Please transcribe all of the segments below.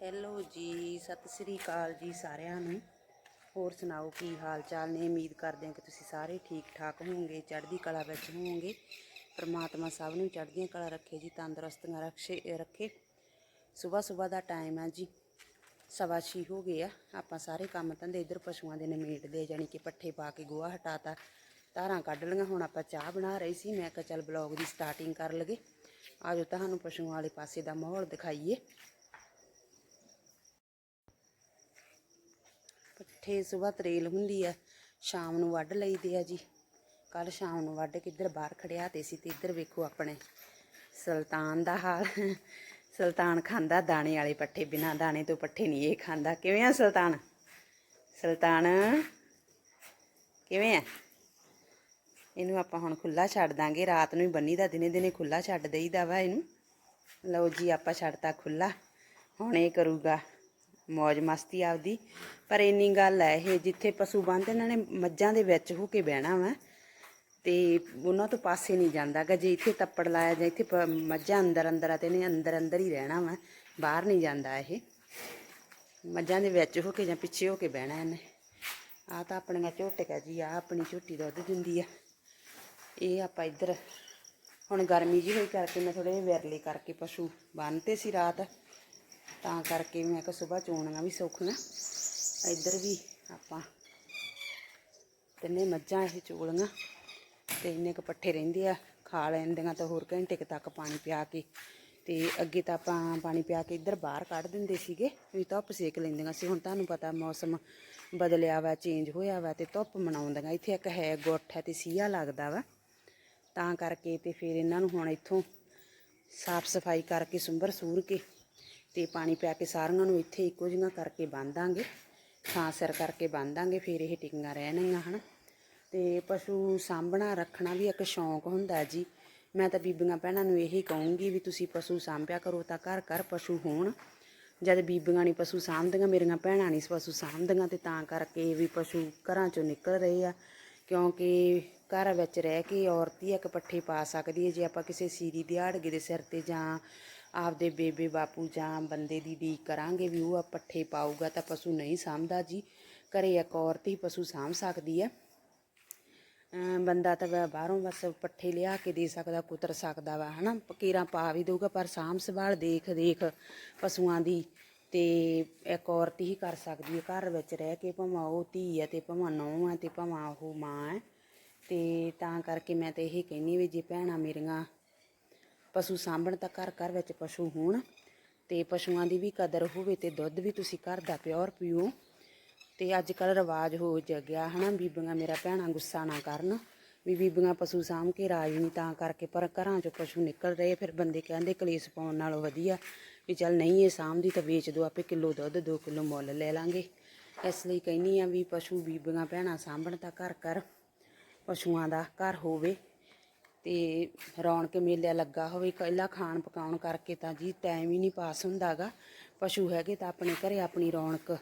Hello ਜੀ, ਸਤਿ ਸ੍ਰੀ ਅਕਾਲ ਜੀ ਸਾਰਿਆਂ ਨੂੰ। ਹੋਰ ਸੁਣਾਓ, ਕੀ ਹਾਲ ਚਾਲ ਨੇ? ਉਮੀਦ ਕਰਦੇ ਹਾਂ ਕਿ ਤੁਸੀਂ ਸਾਰੇ ਠੀਕ ਠਾਕ ਹੋਵੋਗੇ, ਚੜ੍ਹਦੀ ਕਲਾ ਵਿੱਚ ਹੋਵੋਗੇ। ਪਰਮਾਤਮਾ ਸਭ ਨੂੰ ਚੜ੍ਹਦੀਆਂ ਕਲਾ ਰੱਖੇ ਜੀ, ਤੰਦਰੁਸਤੀਆਂ ਰੱਖੇ ਰੱਖੇ। ਸਵੇਰ ਸਵੇਰ ਦਾ ਟਾਈਮ ਆ ਜੀ। ਸਵਾ ਛੇ ਹੋ ਗਏ ਆ। ਆਪਾਂ ਸਾਰੇ ਕੰਮ ਧੰਦੇ ਇੱਧਰ ਪਸ਼ੂਆਂ ਦੇ ਨਿਮੇੜਦੇ ਜਾਣੀ ਕਿ ਪੱਠੇ ਪਾ ਕੇ ਗੋਹਾ ਹਟਾਤਾ। ਧਾਰਾਂ ਕੱਢ ਲਈਆਂ, ਹੁਣ ਆਪਾਂ ਚਾਹ ਬਣਾ ਰਹੀ ਸੀ। ਮੈਂ ਕਿਹਾ ਚੱਲ ਬਲੌਗ ਦੀ ਸਟਾਰਟਿੰਗ ਕਰ ਲਗੇ ਆਜੋ ਤੁਹਾਨੂੰ ਪਸ਼ੂਆਂ ਵਾਲੇ ਪਾਸੇ ਦਾ ਮਾਹੌਲ ਦਿਖਾਈਏ। ਪੱਠੇ ਸਵੇਰ ਤਰੇਲ ਹੁੰਦੀ ਆ, ਸ਼ਾਮ ਨੂੰ ਵੱਢ ਲਈਦੇ ਆ ਜੀ। ਕੱਲ ਸ਼ਾਮ ਨੂੰ ਵੱਢ ਕੇ ਇੱਧਰ ਬਾਹਰ ਖੜਿਆ ਤੇ ਸੀ ਤੇ ਇੱਧਰ ਵੇਖੋ ਆਪਣੇ ਸੁਲਤਾਨ ਦਾ ਹਾਲ। ਸੁਲਤਾਨ ਖਾਂਦਾ ਦਾਣੇ ਵਾਲੇ ਪੱਠੇ, ਬਿਨਾਂ ਦਾਣੇ ਤੋਂ ਪੱਠੇ ਨਹੀਂ ਇਹ ਖਾਂਦਾ। ਕਿਵੇਂ ਆ ਸੁਲਤਾਨ? ਸੁਲਤਾਨ, ਕਿਵੇਂ ਆ? ਇਹਨੂੰ ਆਪਾਂ ਹੁਣ ਖੁੱਲਾ ਛੱਡ ਦਾਂਗੇ। ਰਾਤ ਨੂੰ ਹੀ ਬੰਨੀ ਦਾ ਦਿਨੇ ਦਿਨੇ ਖੁੱਲਾ ਛੱਡ ਦੇਈਦਾ ਵਾ ਇਹਨੂੰ। ਲਓ ਜੀ, ਆਪਾਂ ਛੱਡਤਾ ਖੁੱਲਾ ਹੁਣ ਇਹ ਕਰੂਗਾ। ਮौज ਮਸਤੀ ਆਪਦੀ। ਪਰ ਇੰਨੀ ਗੱਲ ਹੈ ਇਹ, ਜਿੱਥੇ ਪਸ਼ੂ ਬੰਨ੍ਹਦੇ ਇਹਨਾਂ ਨੇ ਮੱਝਾਂ ਦੇ ਵਿੱਚ ਹੋ ਕੇ ਬਹਿਣਾ ਵਾ। ਤੇ ਉਹਨਾਂ ਤੋਂ ਪਾਸੇ ਨਹੀਂ ਜਾਂਦਾਗਾ ਜੇ ਇੱਥੇ ਤੱਪੜ ਲਾਇਆ ਜਾਂ ਇੱਥੇ ਪ- ਮੱਝਾਂ ਅੰਦਰ ਅੰਦਰ ਆ ਤੇ ਇਹਨੇ ਅੰਦਰ ਅੰਦਰ ਹੀ ਰਹਿਣਾ ਵਾ, ਬਾਹਰ ਨਹੀਂ ਜਾਂਦਾ ਇਹ। ਮੱਝਾਂ ਦੇ ਵਿੱਚ ਹੋ ਕੇ ਜਾਂ ਪਿੱਛੇ ਹੋ ਕੇ ਬਹਿਣਾ ਇਹਨੇ। ਆ ਤਾਂ ਆਪਣੀਆਂ ਝੋਟਕ ਜੀ ਆ ਆਪਣੀ ਝੋਟੀ ਦੁੱਧ ਦਿੰਦੀ ਆ। ਇਹ ਆਪਾਂ ਇੱਧਰ, ਹੁਣ ਗਰਮੀ ਜੀ ਹੋਈ ਕਰਕੇ ਮੈਂ ਥੋੜੇ ਵਿਰਲੇ ਕਰਕੇ ਪਸ਼ੂ ਬੰਨ੍ਹਤੇ ਸੀ ਰਾਤ। ਤਾਂ ਕਰਕੇ ਮੈਂ ਕਿਹਾ ਸਵੇਰ ਚੋਣੀਆਂ ਵੀ ਸੌਖੀਆਂ। ਇੱਧਰ ਵੀ ਆਪਾਂ ਤਿੰਨੇ ਮੱਝਾਂ ਇਹ ਚੋਲੀਆਂ ਤੇ ਇੰਨੇ ਕੁ ਪੱਠੇ ਰਹਿੰਦੇ ਆ, ਖਾ ਲੈਂਦੀਆਂ ਤਾਂ ਹੋਰ ਘੰਟੇ ਕੁ ਤੱਕ ਪਾਣੀ ਪਿਆ ਕੇ। ਤੇ ਅੱਗੇ ਤਾਂ ਆਪਾਂ ਪਾਣੀ ਪਿਆ ਕੇ ਇੱਧਰ ਬਾਹਰ ਕੱਢ ਦਿੰਦੇ ਸੀਗੇ, ਵੀ ਧੁੱਪ ਸੇਕ ਲੈਂਦੀਆਂ ਸੀ। ਹੁਣ ਤੁਹਾਨੂੰ ਪਤਾ ਮੌਸਮ ਬਦਲਿਆ ਵਾ ਚੇਂਜ ਹੋਇਆ ਵਾ ਤੇ ਧੁੱਪ ਮਨਾਉਂਦੀਆਂ। ਇੱਥੇ ਇੱਕ ਹੈ ਗੁੱਠ ਹੈ ਤੇ ਸੀਆ ਲੱਗਦਾ ਵਾ। ਤਾਂ ਕਰਕੇ ਤੇ ਫਿਰ ਇਹਨਾਂ ਨੂੰ ਹੁਣ ਇੱਥੋਂ ਸਾਫ਼ ਸਫ਼ਾਈ ਕਰਕੇ ਸੁੰਬਰ ਸੂਰ ਕੇ ਤੇ ਪਾਣੀ ਪਿਆ ਕੇ ਸਾਰੀਆਂ ਨੂੰ ਇੱਥੇ ਇੱਕੋ ਜਿਹੀਆਂ ਕਰਕੇ ਬੰਨ੍ਹਾਂਗੇ ਥਾਂ ਸਿਰ ਕਰਕੇ ਬੰਨ੍ਹਾਂਗੇ ਫਿਰ ਇਹ ਟਿਕੀਆਂ ਰਹਿਣਗੀਆਂ, ਹਨ। ਤੇ ਪਸ਼ੂ ਸਾਂਭਣਾ ਰੱਖਣਾ ਵੀ ਇੱਕ ਸ਼ੌਂਕ ਹੁੰਦਾ ਜੀ। ਮੈਂ ਤਾਂ ਬੀਬੀਆਂ ਭੈਣਾਂ ਨੂੰ ਇਹੀ ਕਹੂੰਗੀ ਵੀ ਤੁਸੀਂ ਪਸ਼ੂ ਸਾਂਭਿਆ ਕਰੋ ਤਾਂ ਘਰ ਘਰ ਪਸ਼ੂ ਹੋਣ। ਜਦ ਬੀਬੀਆਂ ਨਹੀਂ ਪਸ਼ੂ ਸਾਂਭਦੀਆਂ, ਮੇਰੀਆਂ ਭੈਣਾਂ ਨਹੀਂ ਪਸ਼ੂ ਸਾਂਭਦੀਆਂ ਤੇ ਤਾਂ ਕਰਕੇ ਵੀ ਪਸ਼ੂ ਘਰਾਂ ਚੋਂ ਨਿਕਲ ਰਹੇ ਆ। ਕਿਉਂਕਿ ਘਰ ਵਿੱਚ ਰਹਿ ਕੇ ਔਰਤ ਹੀ ਇੱਕ ਪੱਠੇ ਪਾ ਸਕਦੀ ਹੈ, ਜੇ ਆਪਾਂ ਕਿਸੇ ਸੀਰੀ ਦਿਹਾੜਗੇ ਦੇ ਸਿਰ ਤੇ ਜਾਂ ਆਪਦੇ ਬੇਬੇ ਬਾਪੂ ਜਾਂ ਬੰਦੇ ਦੀ ਡੀਕ ਕਰਾਂਗੇ ਵੀ ਉਹ ਆ ਪੱਠੇ ਪਾਊਗਾ ਤਾਂ ਪਸ਼ੂ ਨਹੀਂ ਸਾਂਭਦਾ ਜੀ। ਘਰੇ ਇੱਕ ਔਰਤ ਹੀ ਪਸ਼ੂ ਸਾਂਭ ਸਕਦੀ ਹੈ। ਬੰਦਾ ਤਾਂ ਬਾਹਰੋਂ ਬਸ ਪੱਠੇ ਲਿਆ ਕੇ ਦੇ ਸਕਦਾ, ਕੁਤਰ ਸਕਦਾ ਵਾ, ਹਨਾ? ਪਕੀਰਾਂ ਪਾ ਵੀ ਦੇਊਗਾ, ਪਰ ਸਾਂਭ ਸੰਭਾਲ ਦੇਖ ਦੇਖ ਪਸ਼ੂਆਂ ਦੀ ਤੇ ਇੱਕ ਔਰਤ ਹੀ ਕਰ ਸਕਦੀ ਹੈ। ਘਰ ਵਿੱਚ ਰਹਿ ਕੇ ਭਾਵੇਂ ਉਹ ਧੀ ਹੈ ਤੇ ਭਾਵੇਂ ਨੂੰਹ ਹੈ ਤੇ ਭਾਵੇਂ ਉਹ ਮਾਂ ਹੈ ਤੇ ਤਾਂ ਕਰਕੇ ਮੈਂ ਤਾਂ ਇਹ ਕਹਿੰਨੀ ਵੀ ਜੇ ਭੈਣਾਂ ਮੇਰੀਆਂ ਪਸ਼ੂ ਸਾਂਭਣ ਤਾਂ ਘਰ ਘਰ ਵਿੱਚ ਪਸ਼ੂ ਹੋਣ ਤੇ ਪਸ਼ੂਆਂ ਦੀ ਵੀ ਕਦਰ ਹੋਵੇ ਤੇ ਦੁੱਧ ਵੀ ਤੁਸੀਂ ਘਰ ਦਾ ਪਿਓਰ ਪੀਓ। ਤੇ ਅੱਜ ਕੱਲ ਰਿਵਾਜ ਹੋ ਜ ਗਿਆ ਹਨਾ, ਬੀਬੀਆਂ ਮੇਰਾ ਭੈਣਾਂ ਗੁੱਸਾ ਨਾ ਕਰਨ ਵੀ ਬੀਬੀਆਂ ਪਸ਼ੂ ਸਾਂਭ ਕੇ ਰਾਜ ਨਹੀਂ, ਤਾਂ ਕਰਕੇ ਪਰ ਘਰਾਂ ਚੋਂ ਪਸ਼ੂ ਨਿਕਲ ਰਹੇ ਫਿਰ ਬੰਦੇ ਕਹਿੰਦੇ ਕਲੇਸ਼ ਪਾਉਣ ਨਾਲੋਂ ਵਧੀਆ ਵੀ ਚੱਲ ਨਹੀਂ ਇਹ ਸਾਂਭਦੀ ਤਾਂ ਵੇਚ ਦੋ ਆਪੇ ਕਿਲੋ ਦੁੱਧ 2 ਕਿਲੋ ਮੁੱਲ ਲੈ ਲਾਂਗੇ। ਇਸ ਲਈ ਕਹਿੰਨੀ ਆ ਵੀ ਪਸ਼ੂ ਬੀਬੀਆਂ ਭੈਣਾਂ ਸਾਂਭਣ ਤਾਂ ਘਰ ਘਰ ਪਸ਼ੂਆਂ ਦਾ ਘਰ ਹੋਵੇ। ਤੇ ਰੌਣਕ ਮੇਲਾ ਲੱਗਾ ਹੋਵੇ ਪਹਿਲਾਂ ਖਾਣ ਪਕਾਉਣ ਕਰਕੇ ਤਾਂ ਜੀ ਟਾਈਮ ਹੀ ਨਹੀਂ ਪਾਸ ਹੁੰਦਾਗਾ। ਪਸ਼ੂ ਹੈਗੇ ਤਾਂ ਆਪਣੇ ਘਰੇ ਆਪਣੀ ਰੌਣਕ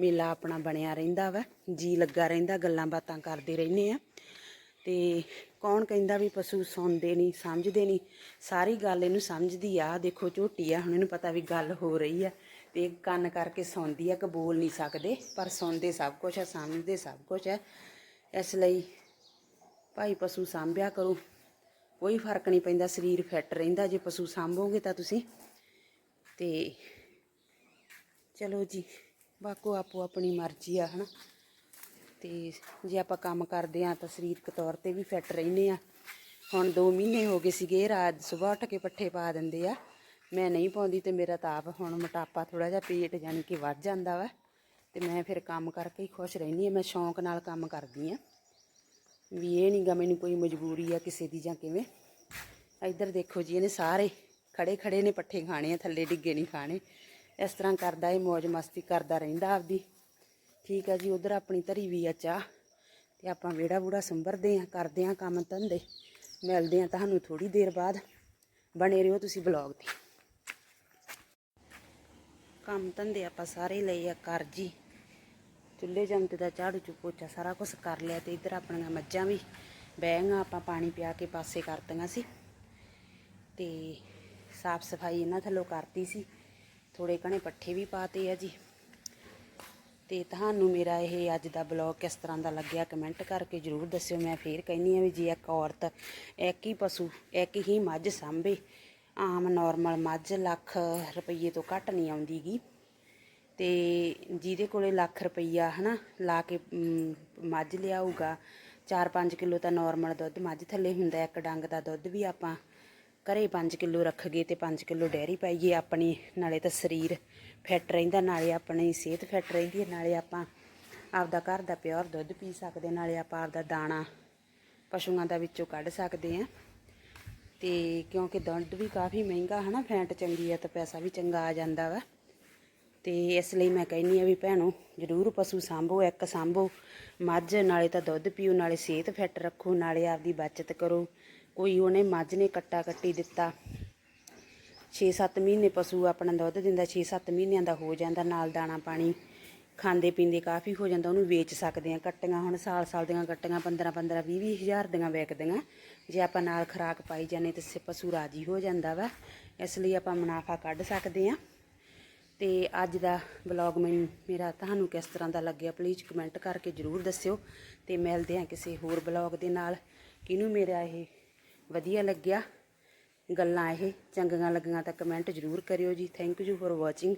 ਮੇਲਾ ਆਪਣਾ ਬਣਿਆ ਰਹਿੰਦਾ ਵਾ, ਜੀ ਲੱਗਾ ਰਹਿੰਦਾ, ਗੱਲਾਂ ਬਾਤਾਂ ਕਰਦੇ ਰਹਿੰਦੇ ਆ। ਤੇ ਕੌਣ ਕਹਿੰਦਾ ਵੀ ਪਸ਼ੂ ਸੁਣਦੇ ਨਹੀਂ, ਸਮਝਦੇ ਨਹੀਂ? ਸਾਰੀ ਗੱਲ ਇਹਨੂੰ ਸਮਝਦੀ ਆ ਦੇਖੋ ਝੋਟੀ ਆ, ਹੁਣ ਇਹਨੂੰ ਪਤਾ ਵੀ ਗੱਲ ਹੋ ਰਹੀ ਆ। ਤੇ ਕੰਨ ਕਰਕੇ ਸੁਣਦੀ ਆ ਕਿ ਬੋਲ ਨਹੀਂ ਸਕਦੇ, ਪਰ ਸੁਣਦੇ ਸਭ ਕੁਝ ਆ, ਸਮਝਦੇ ਸਭ ਕੁਝ ਆ। ਇਸ ਲਈ ਭਾਈ ਪਸ਼ੂ ਸਾਂਭਿਆ ਕਰੋ। ਕੋਈ ਫ਼ਰਕ ਨਹੀਂ ਪੈਂਦਾ, ਸਰੀਰ ਫਿੱਟ ਰਹਿੰਦਾ, ਜੇ ਪਸ਼ੂ ਸਾਂਭੋਗੇ ਤਾਂ ਤੁਸੀਂ। ਤੇ ਚਲੋ ਜੀ, ਬਾਕੋ ਆਪੋ ਆਪਣੀ ਮਰਜ਼ੀ ਆ, ਹਨਾ। ਤੇ ਜੇ ਆਪਾਂ ਕੰਮ ਕਰਦੇ ਆ ਤਾਂ ਸਰੀਰਕ ਤੌਰ ਤੇ ਵੀ ਫਿੱਟ ਰਹਿੰਦੇ ਆ। ਹੁਣ 2 ਮਹੀਨੇ ਹੋ ਗਏ ਸੀਗੇ, ਰਾਤ ਸਵੇਰ ਉੱਠ ਕੇ ਪੱਠੇ ਪਾ ਦਿੰਦੇ ਆ। ਮੈਂ ਨਹੀਂ ਪਾਉਂਦੀ ਤੇ ਮੇਰਾ ਤਾਂ ਆਪ ਹੁਣ ਮੋਟਾਪਾ ਥੋੜਾ ਜਿਹਾ ਪੇਟ ਜਾਨੀ ਕਿ ਵੱਧ ਜਾਂਦਾ ਵਾ। ਤੇ ਮੈਂ ਫਿਰ ਕੰਮ ਕਰਕੇ ਹੀ ਖੁਸ਼ ਰਹਿੰਦੀ ਆ ਮੈਂ ਸ਼ੌਂਕ ਨਾਲ ਕੰਮ ਕਰਦੀ ਆ ਵੀ ਇਹ ਨਹੀਂਗਾ ਮੈਨੂੰ ਕੋਈ ਮਜਬੂਰੀ ਆ ਕਿਸੇ ਦੀ ਜਾਂ ਕਿਵੇਂ। ਇੱਧਰ ਦੇਖੋ ਜੀ, ਇਹਨੇ ਸਾਰੇ ਖੜੇ ਖੜੇ ਨੇ, ਪੱਠੇ ਖਾਣੇ ਆ, ਥੱਲੇ ਡਿੱਗੇ ਨਹੀਂ ਖਾਣੇ। ਇਸ ਤਰ੍ਹਾਂ ਕਰਦਾ ਇਹ ਮौज ਮਸਤੀ ਕਰਦਾ ਰਹਿੰਦਾ ਆਪਦੀ। ਠੀਕ ਆ ਜੀ, ਉਧਰ ਆਪਣੀ ਧਰੀ ਵੀ ਆ ਚਾਹ, ਤੇ ਆਪਾਂ ਵਿਹੜਾ ਬੂੜਾ ਸੰਭਰਦੇ ਆ, ਕਰਦੇ ਆ ਕੰਮ ਧੰਦੇ। ਮਿਲਦੇ ਆ ਤੁਹਾਨੂੰ ਥੋੜੀ ਦੇਰ ਬਾਅਦ। ਬਣੇ ਰਹੋ ਤੁਸੀਂ ਬਲੌਗ ਤੇ। ਕੰਮ ਧੰਦੇ ਆਪਾਂ ਸਾਰੇ ਲਈ ਆ, ਕਰ ਜੀ। ਚੁੱਲ੍ਹੇ ਜੰਤ ਦਾ ਝਾੜੂ ਚੁ ਪੋਚਾ ਸਾਰਾ ਕੁਝ ਕਰ ਲਿਆ ਤੇ ਇੱਧਰ ਆਪਣੀਆਂ ਮੱਝਾਂ ਵੀ ਬਹਿਆਂ ਆਪਾਂ ਪਾਣੀ ਪਿਆ ਕੇ ਪਾਸੇ ਕਰਤੀਆਂ ਸੀ। ਤੇ ਸਾਫ਼ ਸਫ਼ਾਈ ਇਹਨਾਂ ਥੱਲੋਂ ਕਰਤੀ ਸੀ। ਥੋੜੇ ਘਣੇ ਪੱਠੇ ਵੀ ਪਾਤੇ ਆ ਜੀ। ਤੇ ਤੁਹਾਨੂੰ ਮੇਰਾ ਇਹ ਅੱਜ ਦਾ ਬਲੌਗ ਕਿਸ ਤਰ੍ਹਾਂ ਦਾ ਲੱਗਿਆ ਕਮੈਂਟ ਕਰਕੇ ਜਰੂਰ ਦੱਸਿਓ। ਮੈਂ ਫੇਰ ਕਹਿੰਨੀ ਆ ਵੀ ਜੇ ਇੱਕ ਔਰਤ, ਇੱਕ ਹੀ ਪਸ਼ੂ, ਇੱਕ ਹੀ ਮੱਝ ਸਾਂਭੇ, ਆਮ ਨਾਰਮਲ ਮੱਝ ਲੱਖ ਰੁਪਈਏ ਤੋਂ ਘੱਟ ਨਹੀਂ ਆਉਂਦੀਗੀ। ਤੇ ਜਿਹਦੇ ਕੋਲੇ ਲੱਖ ਰੁਪਈਆ ਹਨਾ, ਲਾ ਕੇ ਮੱਝ ਲਿਆਊਗਾ 4-5 ਕਿਲੋ ਤਾਂ ਨਾਰਮਲ ਦੁੱਧ, ਮੱਝ ਥੱਲੇ ਹੁੰਦਾ, ਇੱਕ ਡੰਗ ਦਾ ਦੁੱਧ ਵੀ ਆਪਾਂ ਘਰੇ 5 ਕਿਲੋ ਰੱਖ ਗਏ ਤੇ 5 ਕਿਲੋ ਡੈਰੀ ਪਾਈਏ ਆਪਣੀ, ਨਾਲੇ ਤਾਂ ਸਰੀਰ ਫਿੱਟ ਰਹਿੰਦਾ, ਨਾਲੇ ਆਪਣੀ ਸਿਹਤ ਫਿੱਟ ਰਹਿੰਦੀ ਹੈ, ਨਾਲੇ ਆਪਾਂ ਆਪਦਾ ਘਰ ਦਾ ਪਿਓਰ ਦੁੱਧ ਪੀ ਸਕਦੇ ਨਾਲੇ ਆਪਾਂ ਆਪਦਾ ਦਾਣਾ ਪਸ਼ੂਆਂ ਦਾ ਵਿੱਚੋਂ ਕੱਢ ਸਕਦੇ ਆ ਤੇ ਕਿਉਂਕਿ ਦੁੱਧ ਵੀ ਕਾਫੀ ਮਹਿੰਗਾ ਹਨਾ, ਫੈਂਟ ਚੰਗੀ ਆ ਤਾਂ ਪੈਸਾ ਵੀ ਚੰਗਾ ਆ ਜਾਂਦਾ ਵਾ। ਤੇ ਇਸ ਲਈ ਮੈਂ ਕਹਿੰਨੀ ਆ ਵੀ ਭੈਣੋ, ਜਰੂਰ ਪਸ਼ੂ ਸਾਂਭੋ, ਇੱਕ ਸਾਂਭੋ। ਮੱਝ ਨਾਲੇ ਤਾਂ ਦੁੱਧ ਪੀਓ, ਨਾਲੇ ਸਿਹਤ ਫਿੱਟ ਰੱਖੋ, ਨਾਲੇ ਆਪਦੀ ਬਚਤ ਕਰੋ। ਕੋਈ ਉਹਨੇ ਮੱਝ ਨੇ ਕੱਟਾ ਕੱਟੀ ਦਿੱਤਾ 6-7 ਮਹੀਨੇ ਪਸ਼ੂ ਆਪਣਾ ਦੁੱਧ ਦਿੰਦਾ 6-7 ਮਹੀਨਿਆਂ ਦਾ ਹੋ ਜਾਂਦਾ ਨਾਲ ਦਾਣਾ ਪਾਣੀ। ਖਾਂਦੇ ਪੀਂਦੇ ਕਾਫੀ ਹੋ ਜਾਂਦਾ, ਉਹਨੂੰ ਵੇਚ ਸਕਦੇ ਆ ਕੱਟੀਆਂ, ਹੁਣ ਸਾਲ-ਸਾਲ ਦੀਆਂ ਕੱਟੀਆਂ 15-15 20-20 ਹਜ਼ਾਰ ਦੀਆਂ ਵਿਕਦੀਆਂ ਜੇ ਆਪਾਂ ਨਾਲ ਖਰਾਕ ਪਾਈ ਜਾਂਦੇ ਤੇ ਸ- ਪਸ਼ੂ ਰਾਜੀ ਹੋ ਜਾਂਦਾ ਵਾ, ਇਸ ਲਈ ਆਪਾਂ ਮੁਨਾਫਾ ਕੱਢ ਸਕਦੇ ਆ ਤੇ ਅੱਜ ਦਾ ਵਲੌਗ ਮੈਨੂੰ, ਮੇਰਾ ਤੁਹਾਨੂੰ ਕਿਸ ਤਰ੍ਹਾਂ ਦਾ ਲੱਗਿਆ ਪਲੀਜ਼ ਕਮੈਂਟ ਕਰਕੇ ਜਰੂਰ ਦੱਸਿਓ ਤੇ ਮਿਲਦੇ ਹਾਂ ਕਿਸੇ ਹੋਰ ਵਲੌਗ ਦੇ ਨਾਲ। ਕਿਹਨੂੰ ਮੇਰਾ ਇਹ ਵਧੀਆ ਲੱਗਿਆ? ਗੱਲਾਂ ਇਹ ਚੰਗੀਆਂ ਲੱਗੀਆਂ ਤਾਂ ਕਮੈਂਟ ਜਰੂਰ ਕਰਿਓ ਜੀ। Thank you for watching